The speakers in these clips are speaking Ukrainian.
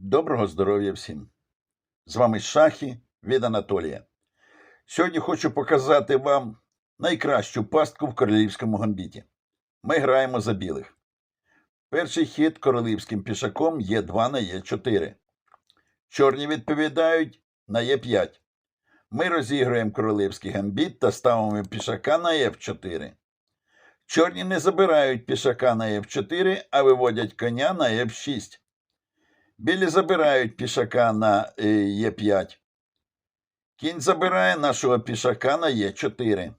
Доброго здоров'я всім! З вами Шахі від Анатолія. Сьогодні хочу показати вам найкращу пастку в королівському гамбіті. Ми граємо за білих. Перший хід королівським пішаком є 2 на Е4. Чорні відповідають на Е5. Ми розіграємо королівський гамбіт та ставимо пішака на F4. Чорні не забирають пішака на F4, а виводять коня на F6. Білі забирають пішака на е, Е5. Кінь забирає нашого пішака на Е4.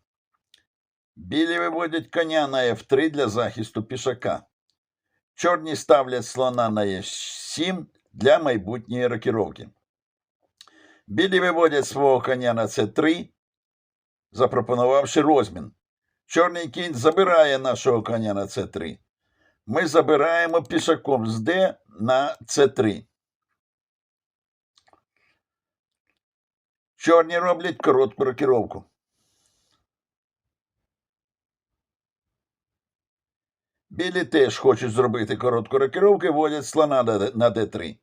Білі виводять коня на F3 для захисту пішака. Чорні ставлять слона на Е7 для майбутньої рокіровки. Білі виводять свого коня на С3, запропонувавши розмін. Чорний кінь забирає нашого коня на С3 ми забираємо пішаком з Д на С3. Чорні роблять коротку рокіровку. Білі теж хочуть зробити коротку рокіровку і вводять слона на Д- на Д3.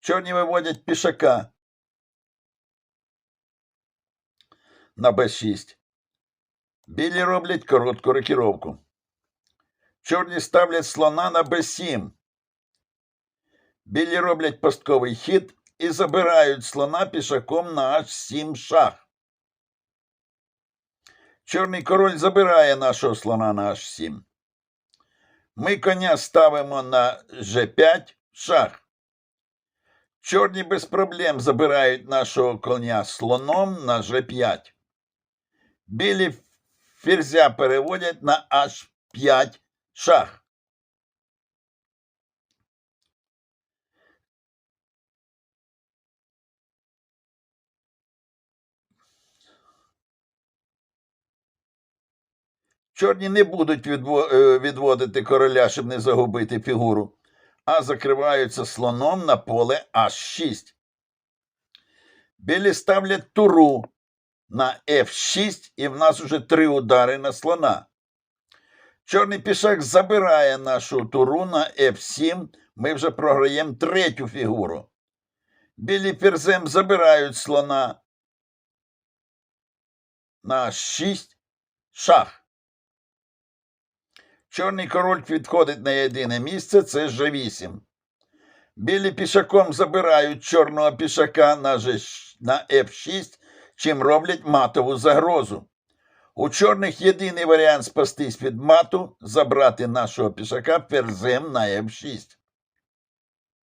Чорні виводять пішака на Б6. Білі роблять коротку рокіровку. Чорні ставлять слона на Б7. Білі роблять пастковий хід і забирають слона пішаком на H7 шах. Чорний король забирає нашого слона на H7. Ми коня ставимо на G5 шах. Чорні без проблем забирають нашого коня слоном на G5. Білі ферзя переводять на H5 шах. Чорні не будуть е, відводити короля, щоб не загубити фігуру, а закриваються слоном на поле H6. Білі ставлять туру на F6, і в нас уже три удари на слона. Чорний пішак забирає нашу туру на F7. Ми вже програємо третю фігуру. Білі ферзем забирають слона на 6 шах. Чорний король відходить на єдине місце, це G8. Білі пішаком забирають чорного пішака на, на F6, чим роблять матову загрозу. У чорних єдиний варіант спастись від мату забрати нашого пішака ферзем на F6.